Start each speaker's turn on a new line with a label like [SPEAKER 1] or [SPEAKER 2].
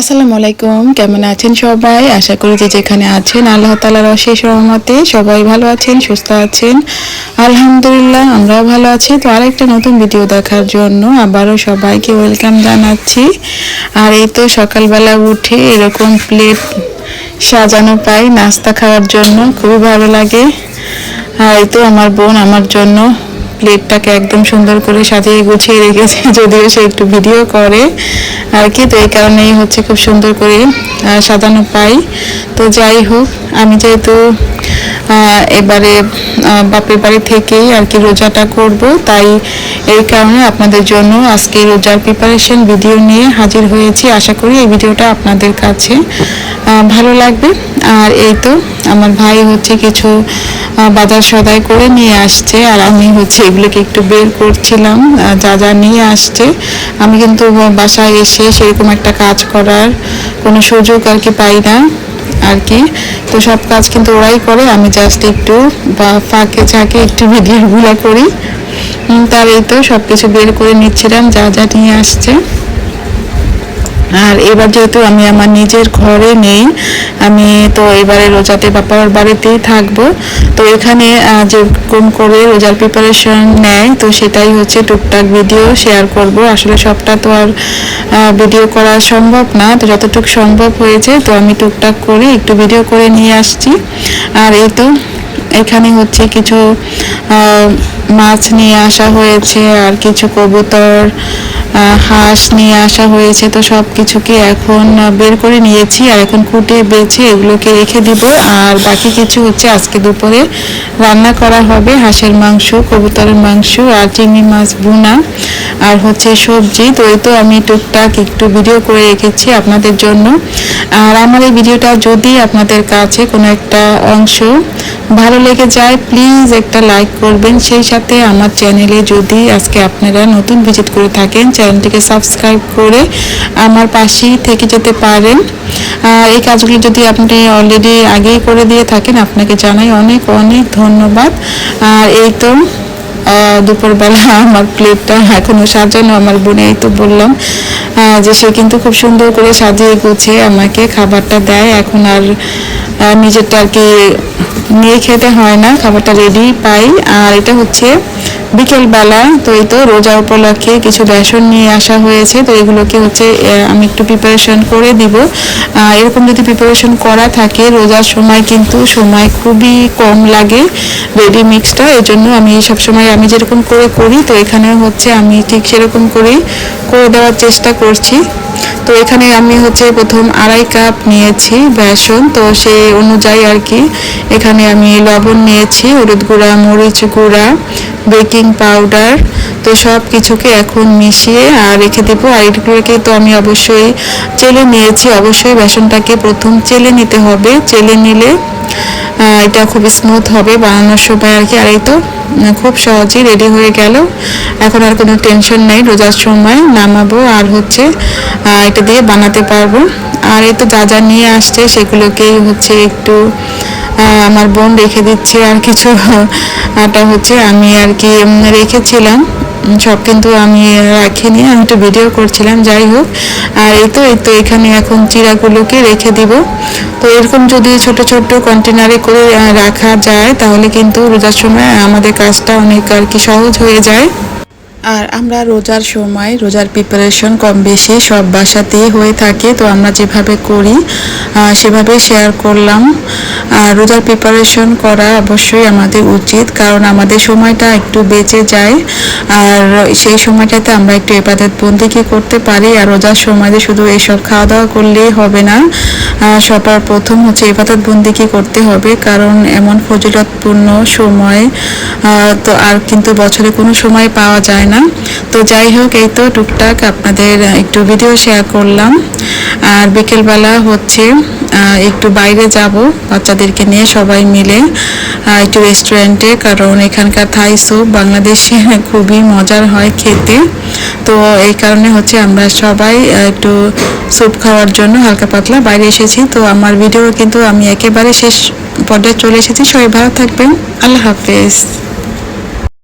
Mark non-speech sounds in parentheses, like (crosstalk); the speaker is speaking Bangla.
[SPEAKER 1] আসসালামু আলাইকুম, কেমন আছেন সবাই? আশা করি যে যেখানে আছেন, আল্লাহ তালার অশেষ রহমতে সবাই ভালো আছেন, সুস্থ আছেন। আলহামদুলিল্লাহ, আমরাও ভালো আছি। তো আরেকটা নতুন ভিডিও দেখার জন্য আবারও সবাইকে ওয়েলকাম জানাচ্ছি। আর এই তো সকালবেলা উঠে এরকম প্লেট সাজানো পাই, নাস্তা খাওয়ার জন্য, খুবই ভালো লাগে। আর এই তো আমার বোন আমার জন্য প্লেটটাকে একদম সুন্দর করে সাজিয়ে গুছিয়ে রেখেছে, (laughs) যদিও সে একটু ভিডিও করে। আর কি, তো এই কারণেই হচ্ছে খুব সুন্দর করে সাজানো পাই। তো যাই হোক, আমি যেহেতু এবারে বাপের বাড়ি থেকেই আর কি রোজাটা করব, তাই এই কারণে আপনাদের জন্য আজকে রোজার প্রিপারেশন ভিডিও নিয়ে হাজির হয়েছি। আশা করি এই ভিডিওটা আপনাদের কাছে ভালো লাগবে। আর এই তো, আমার ভাই হচ্ছে কিছু বাজার সদাই করে নিয়ে আসছে, আর আমি হচ্ছে এগুলোকে একটু বের করছিলাম যা যা নিয়ে আসছে। আমি কিন্তু বাসায় এসে সেরকম একটা কাজ করার কোনো সুযোগ আর কি পাই না আর কি। তো সব কাজ কিন্তু ওরাই করে, আমি জাস্ট একটু বা ফাঁকে ঝাঁকে একটু ভিডিওগুলো করি। তার এই তো সব কিছু বের করে নিচ্ছিলাম, যা যা নিয়ে আসছে। আর এবার যেহেতু আমি আমার নিজের ঘরে নেই, আমি তো এবারে রোজাতে বাপার বাড়িতেই থাকব। তো এখানে যেরকম করে রোজার প্রিপারেশন নেয়, তো সেটাই হচ্ছে টুকটাক ভিডিও শেয়ার করব। আসলে সবটা তো আর ভিডিও করা সম্ভব না, তো যতটুকু সম্ভব হয়েছে, তো আমি টুকটাক করে একটু ভিডিও করে নিয়ে আসছি। আর এই তো, এখানে হচ্ছে কিছু মাছ নিয়ে আসা হয়েছে, আর কিছু কবুতর হাঁস নিয়ে আসা হয়েছে, তো সব কিছুকে এখন বের করে নিয়েছি আর এখন কুটে, বেছে এগুলোকে রেখে দিব। আর বাকি কিছু হচ্ছে আজকে দুপুরে রান্না করা হবে হাঁসের মাংস, কবুতরের মাংস আর চিংড়ি মাছ ভুনা আর হচ্ছে সবজি। তো এই তো আমি টুকটাক একটু ভিডিও করে রেখেছি আপনাদের জন্য। আর আমার এই ভিডিওটা যদি আপনাদের কাছে কোনো একটা অংশ ভালো লেগে যায় প্লিজ একটা লাইক করবেন। সেই সাথে আমার চ্যানেলে যদি আজকে আপনারা নতুন ভিজিট করে থাকেন চ্যানেলটিকে সাবস্ক্রাইব করে আমার পাশেই থেকে যেতে পারেন। এই কাজগুলো যদি আপনি অলরেডি আগেই করে দিয়ে থাকেন আপনাকে জানাই অনেক অনেক ধন্যবাদ। আর এই তো দুপুরবেলা আমার প্লেটটা এখনও সাজানো আমার বোনে এই তো বললাম যে সে কিন্তু খুব সুন্দর করে সাজিয়ে গুছিয়ে আমাকে খাবারটা দেয়। এখন আর আহ, নিজেরটা আর কি নিয়ে খেতে হয় না, খাবারটা রেডি পাই। আর এটা হচ্ছে বিকেলবেলা, তো এই তো রোজা উপলক্ষে কিছু বেসন নিয়ে আসা হয়েছে, তো এগুলোকে হচ্ছে আমি একটু প্রিপারেশন করে দিব। এরকম যদি প্রিপারেশন করা থাকে, রোজার সময় কিন্তু সময় খুবই কম লাগে রেডি মিক্সটা এই জন্য আমি সব সময় আমি যেরকম করে করি, তো এখানে হচ্ছে আমি ঠিক সেরকম করেই করে দেওয়ার চেষ্টা করছি। তো এখানে আমি হচ্ছে প্রথম আড়াই কাপ নিয়েছি বেসন। তো সে অনুযায়ী আর কি, এখানে আমি লবণ নিয়েছি, হলুদ গুঁড়া, মরিচ গুঁড়া, বেকিং পাউডার। তো সব কিছুকে এখন মিশিয়ে আর রেখে দেবো। আর এগুলোকে তো আমি অবশ্যই চেলে নিয়েছি। অবশ্যই বেসনটাকে প্রথম চেলে নিতে হবে। চেলে নিলে এটা খুব স্মুথ হবে, বানানোর সময় আর কি, আর এই তো খুব সহজেই রেডি হয়ে গেল। এখন আর কোনো টেনশন নেই, রোজার সময় নামাবো আর হচ্ছে এটা দিয়ে বানাতে পারব। আর এই তো যা যা নিয়ে আসছে সেগুলোকেই হচ্ছে একটু আমার বোন রেখে দিচ্ছে আর কিছু। (laughs) আটা হচ্ছে আমি আর কি রেখেছিলাম। সব কিন্তু আমি রাখিনি, আমি একটু ভিডিও করছিলাম, যাই হোক। আর এই তো এই তো, এখানে এখন চিরাগুলোকে রেখে দিব। তো এরকম যদি ছোট ছোট কন্টেনারে করে রাখা যায়, তাহলে কিন্তু রোজার সময় আমাদের কাজটা অনেক আর কি সহজ হয়ে যায়। আর আমরা রোজার সময়, রোজার প্রিপারেশন কম বেশি, সব বাসাতেই হয়ে থাকে। তো আমরা যেভাবে করি সেভাবে শেয়ার করলাম। আর রোজার প্রিপারেশন করা অবশ্যই আমাদের উচিত, কারণ আমাদের সময়টা একটু বেঁচে যায়। আর সেই সময়টাতে আমরা একটু এবাদত বন্দিকে করতে পারি। আর রোজার সময় যে শুধু এইসব খাওয়া দাওয়া করলেই হবে না। সবার প্রথম হচ্ছে এবাদত বন্দিকে করতে হবে, কারণ এমন ফজিলতপূর্ণ সময় তো আর কিন্তু বছরে কোনো সময় পাওয়া যায় না? তো যাই হোক, এই তো টুকটাক আপনাদের একটু ভিডিও শেয়ার করলাম। আর বিকেলবেলা হচ্ছে একটু বাইরে যাব, বাচ্চাদেরকে নিয়ে সবাই মিলে একটু রেস্টুরেন্টে কারণ এখানকার থাই স্যুপ বাংলাদেশে (laughs) খুবই মজার হয় খেতে। তো এই কারণে হচ্ছে আমরা সবাই একটু স্যুপ খাওয়ার জন্য হালকা পাতলা বাইরে এসেছি। তো আমার ভিডিও কিন্তু আমি একেবারে শেষ পর্যায়ে চলে এসেছি। সবাই ভালো থাকবেন। আল্লাহ হাফেজ।